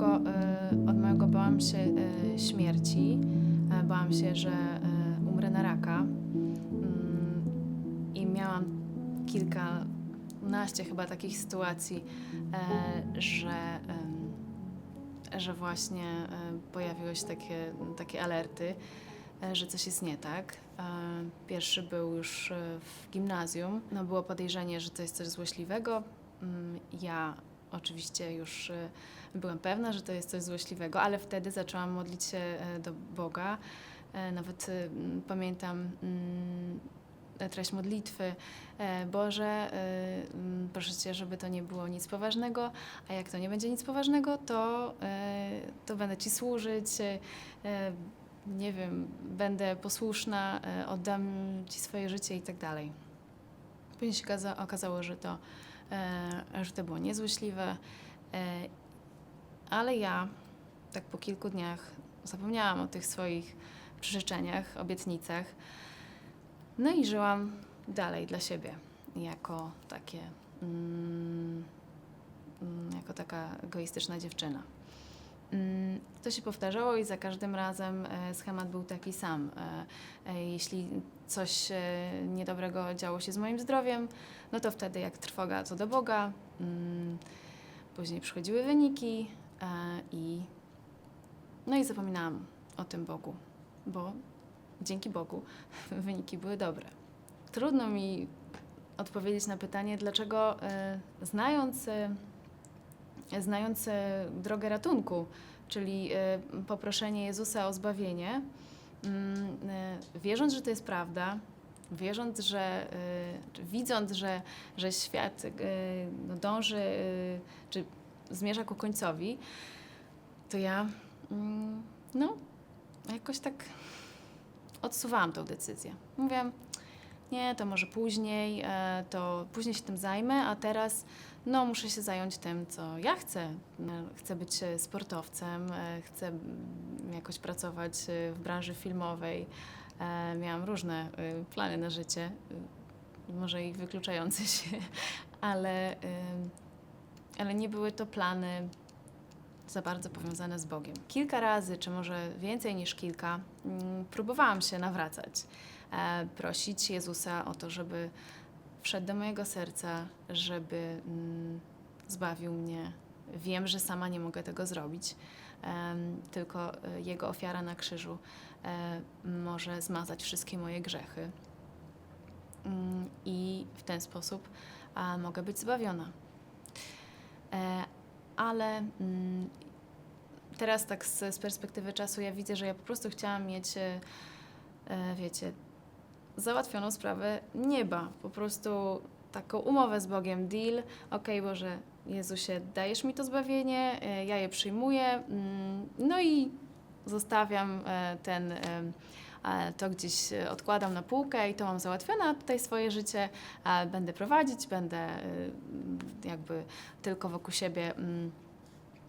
e, od małego bałam się e, śmierci. E, Bałam się, że umrę na raka. Mm, I miałam kilkanaście chyba takich sytuacji, że, że właśnie pojawiły się takie, takie alerty, że coś jest nie tak. Pierwszy był już w gimnazjum. No, było podejrzenie, że to jest coś złośliwego. Mm, Ja oczywiście już e, byłam pewna, że to jest coś złośliwego, ale wtedy zaczęłam modlić się e, do Boga. E, Nawet m, pamiętam mm, treść modlitwy. E, Boże, mm, proszę Cię, żeby to nie było nic poważnego, a jak to nie będzie nic poważnego, to, to będę Ci służyć, nie wiem, będę posłuszna, oddam Ci swoje życie i tak dalej. Później się okaza- okazało, że to, że to było niezłośliwe, e, ale ja tak po kilku dniach zapomniałam o tych swoich przyrzeczeniach, obietnicach. No i żyłam dalej dla siebie, jako takie, mm, mm, jako taka egoistyczna dziewczyna. Mm, To się powtarzało i za każdym razem e, schemat był taki sam. E, e, Jeśli coś niedobrego działo się z moim zdrowiem, no to wtedy jak trwoga co do Boga. mm, Później przychodziły wyniki i no i zapominałam o tym Bogu, bo dzięki Bogu wyniki były dobre. Trudno mi odpowiedzieć na pytanie, dlaczego znając, znając drogę ratunku, czyli e, poproszenie Jezusa o zbawienie, mm, e, wierząc, że to jest prawda, wierząc, że czy widząc, że, że świat no, dąży, czy zmierza ku końcowi, to ja mm, no, jakoś tak odsuwałam tą decyzję. Mówiłam, nie, to może później, e, to później się tym zajmę, a teraz no, muszę się zająć tym, co ja chcę. E, Chcę być e, sportowcem, e, chcę mm, jakoś pracować e, w branży filmowej. Miałam różne plany na życie, może i wykluczające się, ale, ale nie były to plany za bardzo powiązane z Bogiem. Kilka razy, czy może więcej niż kilka, mm, próbowałam się nawracać, prosić Jezusa o to, żeby wszedł do mojego serca, żeby mm, zbawił mnie. Wiem, że sama nie mogę tego zrobić, tylko e, Jego ofiara na krzyżu e, może zmazać wszystkie moje grzechy. Mm, I w ten sposób a, mogę być zbawiona. E, ale mm, teraz tak z, perspektywy czasu ja widzę, że ja po prostu chciałam mieć, wiecie, załatwioną sprawę nieba. Po prostu taką umowę z Bogiem, deal, okej Boże, Jezusie, dajesz mi to zbawienie, e, ja je przyjmuję, mm, no i zostawiam e, ten, e, to gdzieś odkładam na półkę i to mam załatwione, a tutaj swoje życie będę prowadzić, będę jakby tylko wokół siebie mm,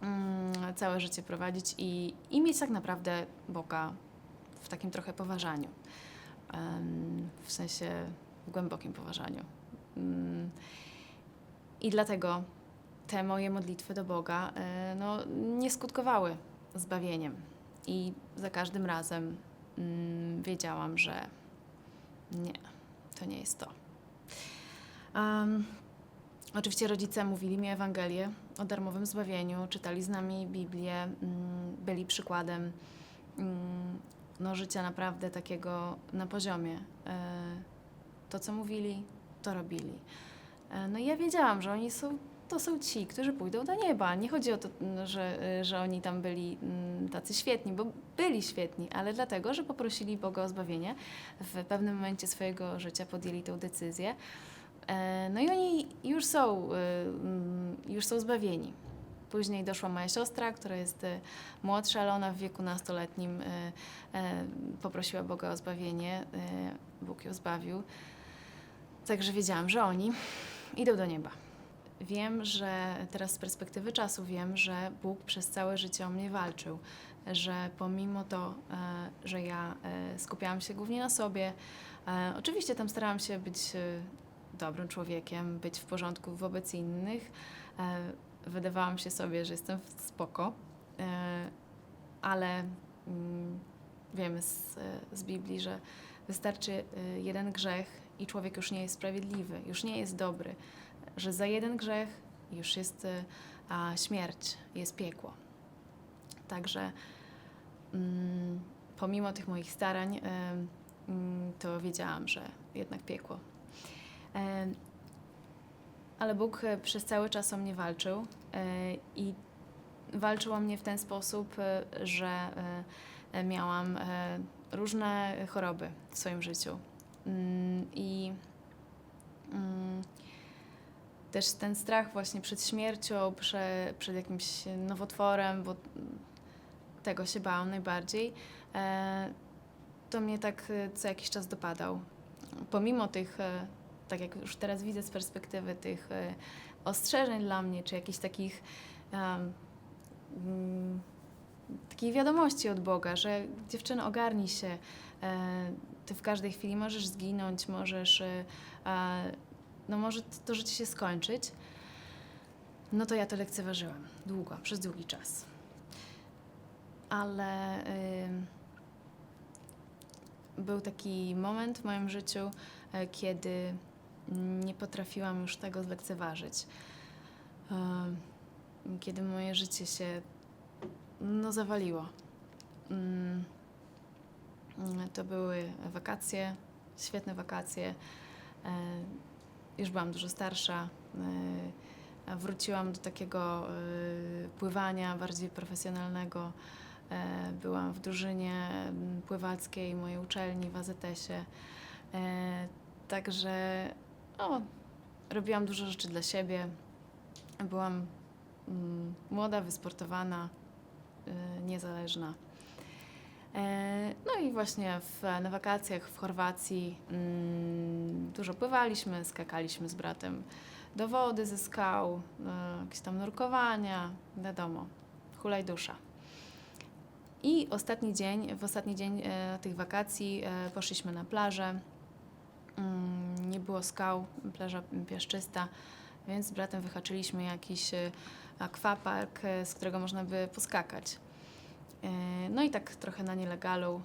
mm, całe życie prowadzić i, i mieć tak naprawdę Boga w takim trochę poważaniu. W sensie w głębokim poważaniu. Mm, I dlatego te moje modlitwy do Boga e, no, nie skutkowały zbawieniem. I za każdym razem mm, wiedziałam, że nie, to nie jest to. Em, Oczywiście rodzice mówili mi Ewangelię o darmowym zbawieniu, czytali z nami Biblię, mm, byli przykładem no, życia naprawdę takiego na poziomie. E, To, co mówili, to robili. E, No i ja wiedziałam, że oni są, to są ci, którzy pójdą do nieba. Nie chodzi o to, że, że oni tam byli mm, tacy świetni, bo byli świetni, ale dlatego, że poprosili Boga o zbawienie. W pewnym momencie swojego życia podjęli tę decyzję. E, No i oni już są, mm, już są zbawieni. Później doszła moja siostra, która jest y, młodsza, ale ona w wieku nastoletnim y, y, poprosiła Boga o zbawienie. Bóg ją zbawił. Także wiedziałam, że oni idą do nieba. Wiem, że teraz z perspektywy czasu wiem, że Bóg przez całe życie o mnie walczył, że pomimo to, że ja skupiałam się głównie na sobie, oczywiście tam starałam się być dobrym człowiekiem, być w porządku wobec innych. Wydawałam się sobie, że jestem spoko, E, ale mm, wiemy z, z Biblii, że wystarczy e, jeden grzech i człowiek już nie jest sprawiedliwy, już nie jest dobry, że za jeden grzech już jest e, a, śmierć, jest piekło. Także mm, pomimo tych moich starań, mm, to wiedziałam, że jednak piekło. Ale Bóg e, przez cały czas o mnie walczył e, i walczył o mnie w ten sposób, e, że miałam różne choroby w swoim życiu. Mm, I mm, też ten strach właśnie przed śmiercią, prze, przed jakimś nowotworem, bo tego się bałam najbardziej, to mnie tak co jakiś czas dopadał. Pomimo tych, tak jak już teraz widzę z perspektywy tych e, ostrzeżeń dla mnie, czy jakichś takich mm, takiej wiadomości od Boga, że dziewczyno, ogarnij się, e, ty w każdej chwili możesz zginąć, możesz, e, no może to życie się skończyć, no to ja to lekceważyłam długo, przez długi czas. Ale był taki moment w moim życiu, kiedy nie potrafiłam już tego zlekceważyć. Kiedy moje życie się no, zawaliło. Mm, To były wakacje, świetne wakacje. E, Już byłam dużo starsza. e, Wróciłam do takiego e, pływania bardziej profesjonalnego. Byłam w drużynie pływackiej mojej uczelni w AZS-ie. Także o, robiłam dużo rzeczy dla siebie. Byłam mm, młoda, wysportowana, y, niezależna. E, No i właśnie w, na wakacjach w Chorwacji mm, dużo pływaliśmy, skakaliśmy z bratem do wody ze skał, e, jakieś tam nurkowania, wiadomo, hulaj dusza. I ostatni dzień, w ostatni dzień e, tych wakacji e, poszliśmy na plażę. Mm, Nie było skał, plaża piaszczysta, więc z bratem wyhaczyliśmy jakiś e, akwapark, e, z którego można by poskakać. E, No i tak trochę na nielegalu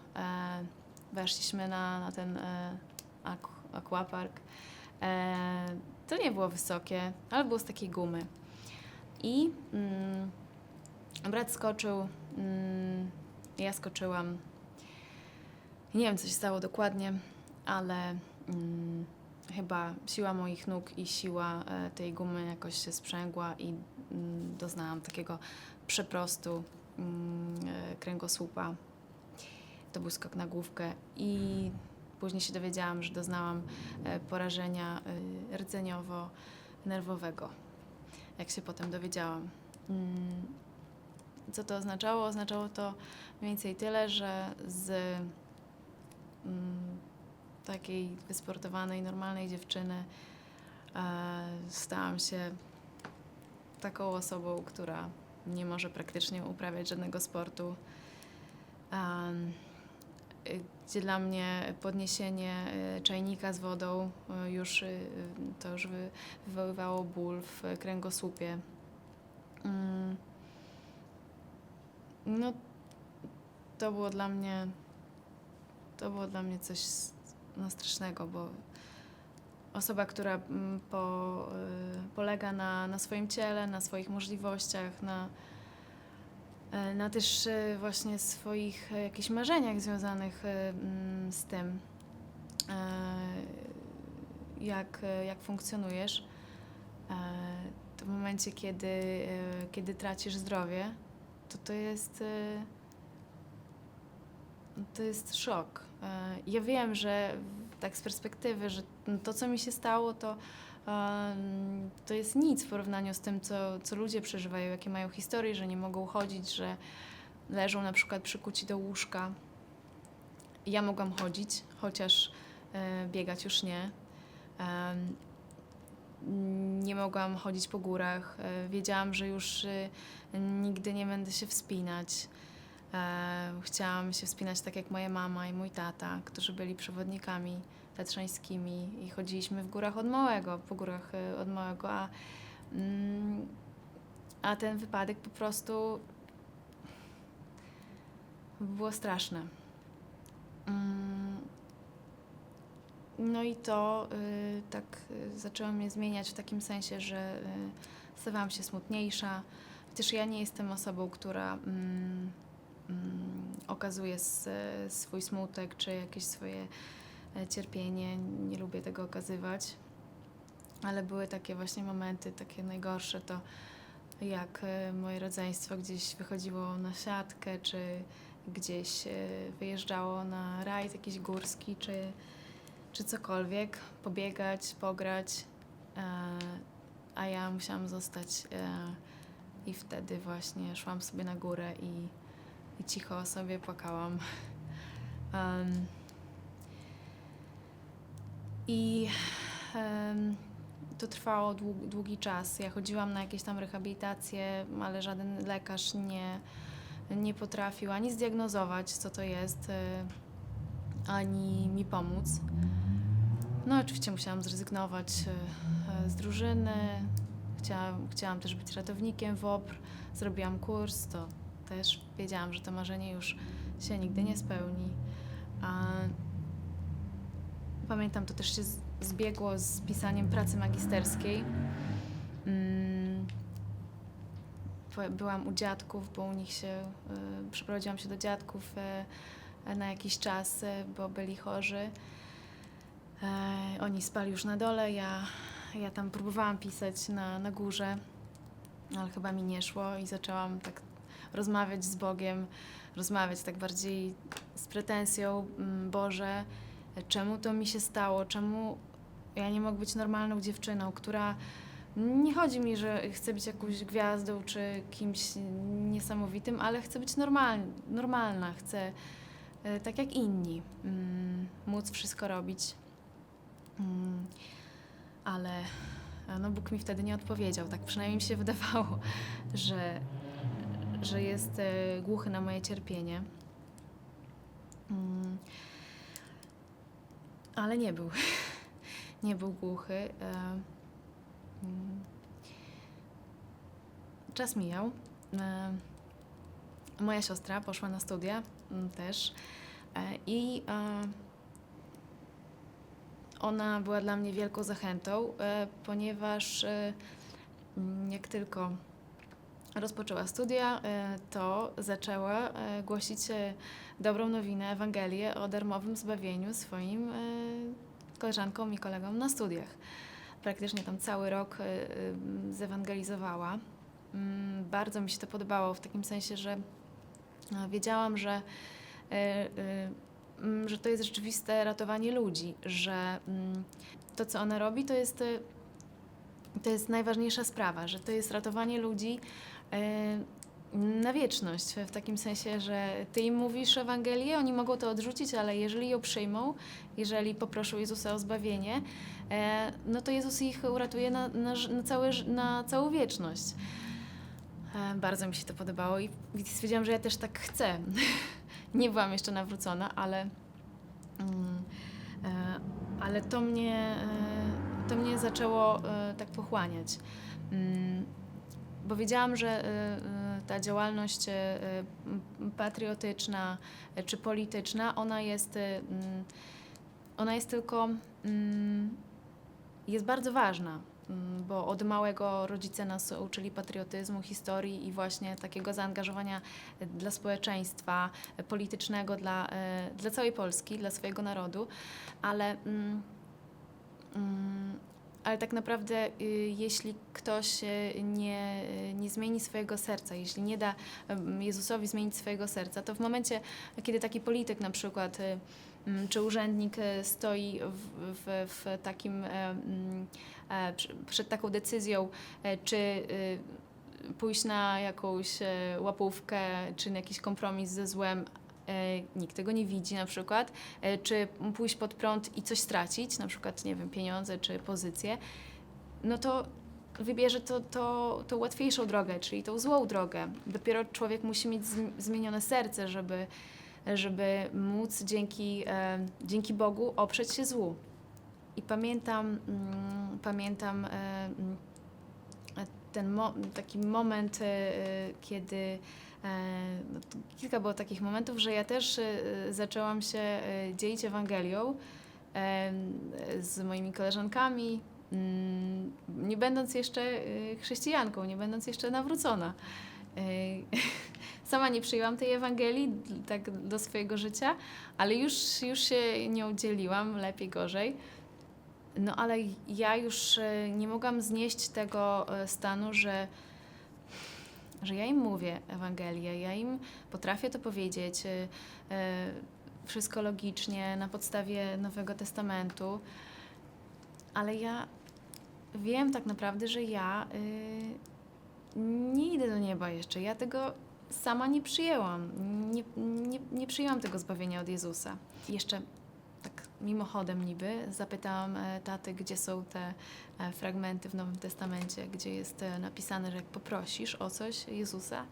weszliśmy na, na ten ak- aquapark. E, To nie było wysokie, ale było z takiej gumy. I mm, brat skoczył, mm, ja skoczyłam. Nie wiem, co się stało dokładnie, ale mm, chyba siła moich nóg i siła e, tej gumy jakoś się sprzęgła i mm, doznałam takiego przeprostu mm, e, kręgosłupa. To był skok na główkę i później się dowiedziałam, że doznałam e, porażenia rdzeniowo-nerwowego. Jak się potem dowiedziałam. Co to oznaczało? Oznaczało to mniej więcej tyle, że z takiej wysportowanej, normalnej dziewczyny e, stałam się taką osobą, która nie może praktycznie uprawiać żadnego sportu. Gdzie dla mnie podniesienie y, czajnika z wodą y, już to już wy, wywoływało ból w kręgosłupie. Mm. No, to było dla mnie to było dla mnie coś no, strasznego, bo osoba, która mm, po, y, polega na, na swoim ciele, na swoich możliwościach, na, e, na też e, właśnie swoich e, jakichś marzeniach związanych mm, z tym, jak, jak funkcjonujesz, to w momencie, kiedy, kiedy tracisz zdrowie, to to jest, to jest szok. E, Ja wiem, że tak z perspektywy, że to, co mi się stało, to, to jest nic w porównaniu z tym, co, co ludzie przeżywają, jakie mają historie, że nie mogą chodzić, że leżą na przykład przykuci do łóżka. Ja mogłam chodzić, chociaż e, biegać już nie. Nie mogłam chodzić po górach. E, Wiedziałam, że już e, nigdy nie będę się wspinać. Chciałam się wspinać tak jak moja mama i mój tata, którzy byli przewodnikami tatrzańskimi i chodziliśmy w górach od małego, po górach e, od małego, a, mm, a ten wypadek po prostu było straszne. Mm. No i to y, tak y, zaczęło mnie zmieniać w takim sensie, że y, stawałam się smutniejsza. Chociaż ja nie jestem osobą, która mm, okazuje s, swój smutek czy jakieś swoje e, cierpienie. Nie lubię tego okazywać. Ale były takie właśnie momenty, takie najgorsze, to jak e, moje rodzeństwo gdzieś wychodziło na siatkę, czy gdzieś e, wyjeżdżało na rajd jakiś górski, czy, czy cokolwiek, pobiegać, pograć, a ja musiałam zostać i wtedy właśnie szłam sobie na górę i, i cicho sobie płakałam. Em, I em, to trwało dług, długi czas. Ja chodziłam na jakieś tam rehabilitacje, ale żaden lekarz nie, nie potrafił ani zdiagnozować, co to jest, y, ani mi pomóc. No, oczywiście musiałam zrezygnować y, z drużyny. Chciałam, chciałam też być ratownikiem WOPR. Zrobiłam kurs, to też wiedziałam, że to marzenie już się nigdy nie spełni. A pamiętam, to też się zbiegło z pisaniem pracy magisterskiej. Mm, byłam u dziadków, bo u nich się, y, przeprowadziłam się do dziadków y, na jakiś czas, y, bo byli chorzy. E, oni spali już na dole, ja, ja tam próbowałam pisać na, na górze, ale chyba mi nie szło i zaczęłam tak rozmawiać z Bogiem, rozmawiać tak bardziej z pretensją, mm, Boże, czemu to mi się stało, czemu ja nie mogę być normalną dziewczyną, która nie chodzi mi, że chcę być jakąś gwiazdą czy kimś niesamowitym, ale chcę być normal, normalna, chcę e, tak jak inni mm, móc wszystko robić. Mm, ale e, no, Bóg mi wtedy nie odpowiedział. Tak przynajmniej mi się wydawało, że, że jest e, głuchy na moje cierpienie. Mm, ale nie był. nie był głuchy. E, mm. Czas mijał. E, Moja siostra poszła na studia mm, też i ona była dla mnie wielką zachętą, ponieważ jak tylko rozpoczęła studia, e, to zaczęła e, głosić e, dobrą nowinę, Ewangelię o darmowym zbawieniu swoim koleżankom i kolegom na studiach. Praktycznie tam cały rok zewangelizowała. Mm, Bardzo mi się to podobało w takim sensie, że wiedziałam, że, że to jest rzeczywiste ratowanie ludzi, że mm, to, co ona robi, to jest, to jest najważniejsza sprawa, że to jest ratowanie ludzi na wieczność, w takim sensie, że ty im mówisz Ewangelię, oni mogą to odrzucić, ale jeżeli ją przyjmą, jeżeli poproszą Jezusa o zbawienie, e, no to Jezus ich uratuje na, na, na, całe, na całą wieczność. E, bardzo mi się to podobało i stwierdziłam, że ja też tak chcę. Nie byłam jeszcze nawrócona, ale, mm, e, ale to mnie, to mnie zaczęło tak pochłaniać. Bo wiedziałam, że e, e, ta działalność m, patriotyczna czy polityczna, ona jest, mm, ona jest tylko, mm, jest bardzo ważna, mm, bo od małego rodzice nas uczyli patriotyzmu, historii i właśnie takiego zaangażowania dla społeczeństwa politycznego, dla, dla całej Polski, dla swojego narodu, ale mm, ale tak naprawdę, y, jeśli ktoś y, nie, nie zmieni swojego serca, jeśli nie da em, Jezusowi zmienić swojego serca, to w momencie, kiedy taki polityk na przykład, y, mm, czy urzędnik stoi w, w, w takim, e, mm, e, przed taką decyzją, e, czy pójść na jakąś łapówkę, czy na jakiś kompromis ze złem, nikt tego nie widzi na przykład, e, czy pójść pod prąd i coś stracić, na przykład, nie wiem, pieniądze czy pozycję, no to wybierze to, to, tą łatwiejszą drogę, czyli tą złą drogę. Dopiero człowiek musi mieć zm- zmienione serce, żeby, żeby móc dzięki, e, dzięki Bogu oprzeć się złu. I pamiętam, mm, pamiętam e, mm, ten mo- taki moment, e, e, kiedy E, no, kilka było takich momentów, że ja też e, zaczęłam się dzielić Ewangelią z moimi koleżankami, mm, nie będąc jeszcze chrześcijanką, nie będąc jeszcze nawrócona. Sama nie przyjęłam tej Ewangelii tak do swojego życia, ale już, już się nią dzieliłam, lepiej, gorzej. No ale ja już e, nie mogłam znieść tego e, stanu, że, że ja im mówię Ewangelię, ja im potrafię to powiedzieć, e, wszystko logicznie, na podstawie Nowego Testamentu, ale ja wiem tak naprawdę, że ja nie idę do nieba jeszcze. Ja tego sama nie przyjęłam. Nie, nie, nie przyjęłam tego zbawienia od Jezusa. Jeszcze mimochodem niby zapytałam e, taty, gdzie są te e, fragmenty w Nowym Testamencie, gdzie jest e, napisane, że jak poprosisz o coś Jezusa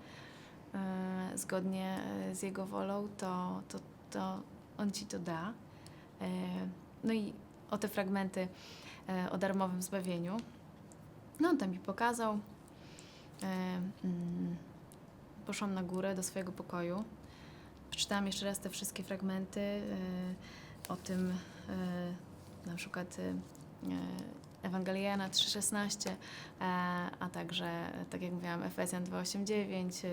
zgodnie z Jego wolą, to, to, to On Ci to da. No i o te fragmenty o darmowym zbawieniu. No on tam mi pokazał. Mm, poszłam na górę do swojego pokoju. Przeczytałam jeszcze raz te wszystkie fragmenty o tym, e, na przykład e, Ewangelia 3,16, e, a także, tak jak mówiłam, Efezjan 2,8,9 e,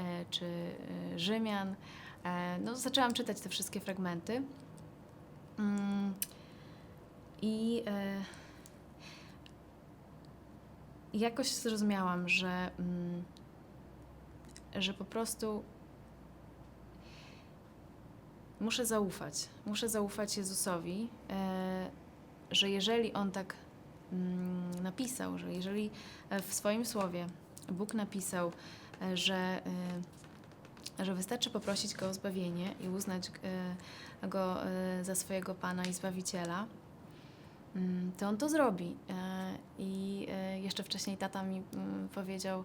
e, czy Rzymian. No, zaczęłam czytać te wszystkie fragmenty. Mm, I jakoś zrozumiałam, że, mm, że po prostu muszę zaufać. Muszę zaufać Jezusowi, e, że jeżeli On tak mm, napisał, że jeżeli e, w swoim słowie Bóg napisał, e, że, że wystarczy poprosić Go o zbawienie i uznać Go za swojego Pana i Zbawiciela, mm, to On to zrobi. I jeszcze wcześniej tata mi mm, powiedział,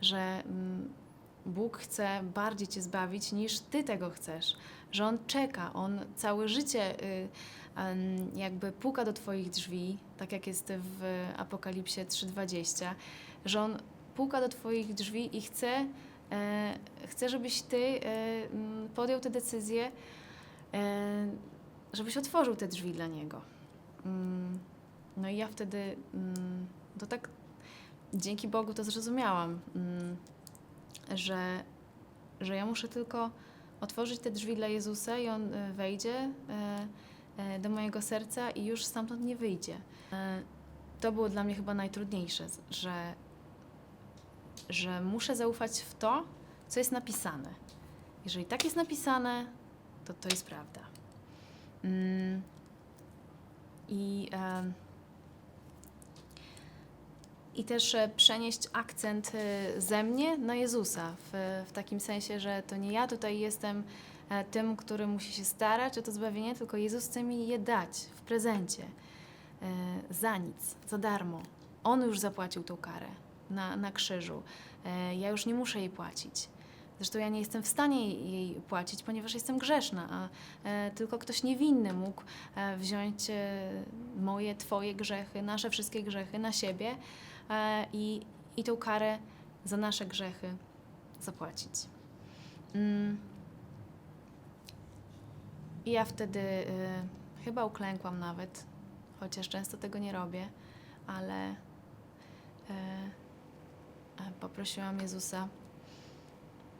że Bóg chce bardziej Cię zbawić niż Ty tego chcesz. Że On czeka, On całe życie y, em, jakby puka do Twoich drzwi, tak jak jest w Apokalipsie 3:20, że On puka do Twoich drzwi i chce, e, chce żebyś Ty m, podjął tę decyzję, e, żebyś otworzył te drzwi dla Niego. Mm, No i ja wtedy mm, to tak dzięki Bogu to zrozumiałam, mm, że, że ja muszę tylko otworzyć te drzwi dla Jezusa i On e, wejdzie e, e, do mojego serca i już stamtąd nie wyjdzie. To było dla mnie chyba najtrudniejsze, że, że muszę zaufać w to, co jest napisane. Jeżeli tak jest napisane, to to jest prawda. Mm. I, I też e, przenieść akcent e, ze mnie na Jezusa, w, w takim sensie, że to nie ja tutaj jestem e, tym, który musi się starać o to zbawienie, tylko Jezus chce mi je dać w prezencie, za nic, za darmo. On już zapłacił tą karę na, na krzyżu. Ja już nie muszę jej płacić. Zresztą ja nie jestem w stanie jej- płacić, ponieważ jestem grzeszna, a tylko ktoś niewinny mógł wziąć moje, Twoje grzechy, nasze wszystkie grzechy na siebie i, i tą karę za nasze grzechy zapłacić. Mm. I ja wtedy e, chyba uklękłam nawet, chociaż często tego nie robię, ale e, e, poprosiłam Jezusa.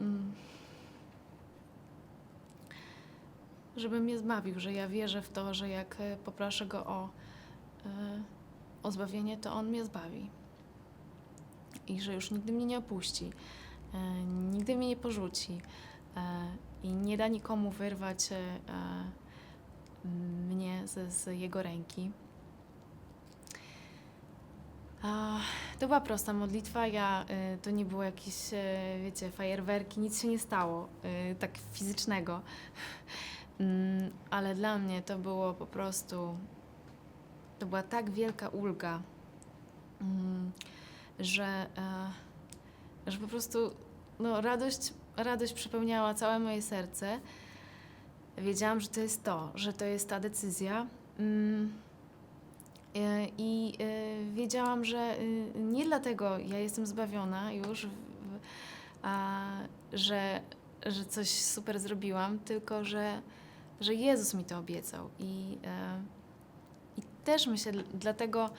mm, żeby mnie zbawił, że ja wierzę w to, że jak e, poproszę Go o, e, o zbawienie, to On mnie zbawi. I że już nigdy mnie nie opuści, e, nigdy mnie nie porzuci e, i nie da nikomu wyrwać e, e, mnie z, z Jego ręki. To była prosta modlitwa, ja, y, to nie było jakieś, y, wiecie, fajerwerki, nic się nie stało, y, tak fizycznego. Mm, Ale dla mnie to było po prostu, to była tak wielka ulga, mm, że, e, że po prostu no, radość, radość przepełniała całe moje serce. Wiedziałam, że to jest to, że to jest ta decyzja. Mm, E, I e, wiedziałam, że nie dlatego ja jestem zbawiona już, że, że coś super zrobiłam, tylko że, że Jezus mi to obiecał. I też myślę, dl- dlatego,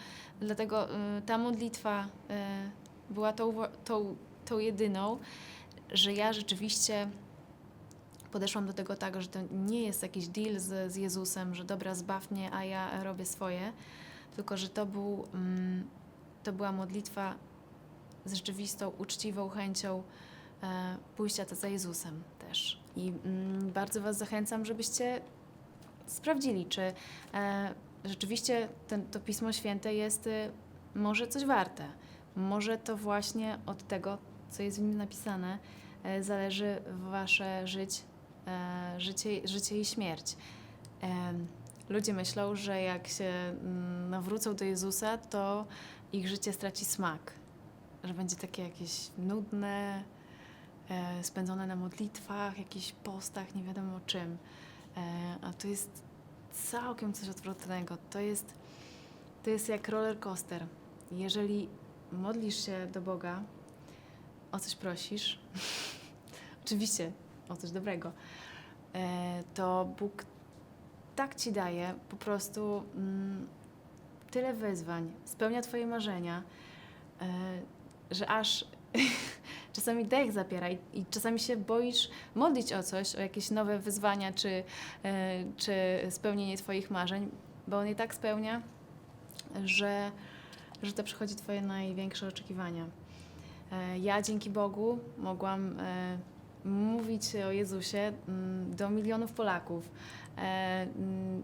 dlatego e, ta modlitwa e, była tą, tą, tą jedyną, że ja rzeczywiście podeszłam do tego tak, że to nie jest jakiś deal z, z Jezusem, że dobra, zbaw mnie, a ja robię swoje, tylko że to, był, mm, to była modlitwa z rzeczywistą, uczciwą chęcią e, pójścia za Jezusem też. I mm, bardzo Was zachęcam, żebyście sprawdzili, czy e, rzeczywiście ten, to Pismo Święte jest e, może coś warte. Może to właśnie od tego, co jest w nim napisane, e, zależy Wasze żyć, e, życie, życie i śmierć. Em, Ludzie myślą, że jak się mm, nawrócą do Jezusa, to ich życie straci smak. Że będzie takie jakieś nudne, e, spędzone na modlitwach, jakichś postach, nie wiadomo czym. E, a to jest całkiem coś odwrotnego. To jest, to jest jak roller coaster. Jeżeli modlisz się do Boga, o coś prosisz, oczywiście o coś dobrego, e, to Bóg tak ci daje po prostu mm, tyle wyzwań, spełnia Twoje marzenia, e, że aż czasami dech zapiera i, i czasami się boisz modlić o coś, o jakieś nowe wyzwania czy, e, czy spełnienie Twoich marzeń, bo On je tak spełnia, że, że to przychodzi Twoje największe oczekiwania. E, Ja dzięki Bogu mogłam e, mówić o Jezusie mm, do milionów Polaków. Mm,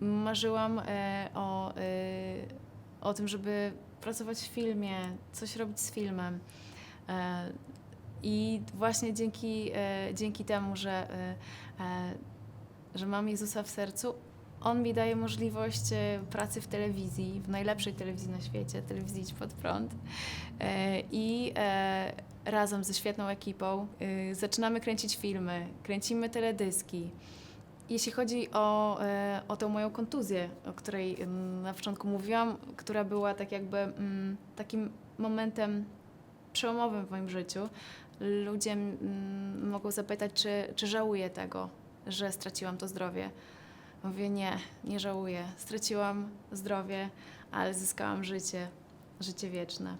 Marzyłam o, o tym, żeby pracować w filmie, coś robić z filmem. E, I właśnie dzięki, e, dzięki temu, że, e, że mam Jezusa w sercu, On mi daje możliwość pracy w telewizji, w najlepszej telewizji na świecie, telewizji Idź Pod Prąd. I razem ze świetną ekipą zaczynamy kręcić filmy, kręcimy teledyski. Jeśli chodzi o, o tą moją kontuzję, o której mm, na początku mówiłam, która była tak jakby mm, takim momentem przełomowym w moim życiu, ludzie mm, mogą zapytać, czy, czy żałuję tego, że straciłam to zdrowie. Mówię, nie, nie żałuję. Straciłam zdrowie, ale zyskałam życie, życie wieczne.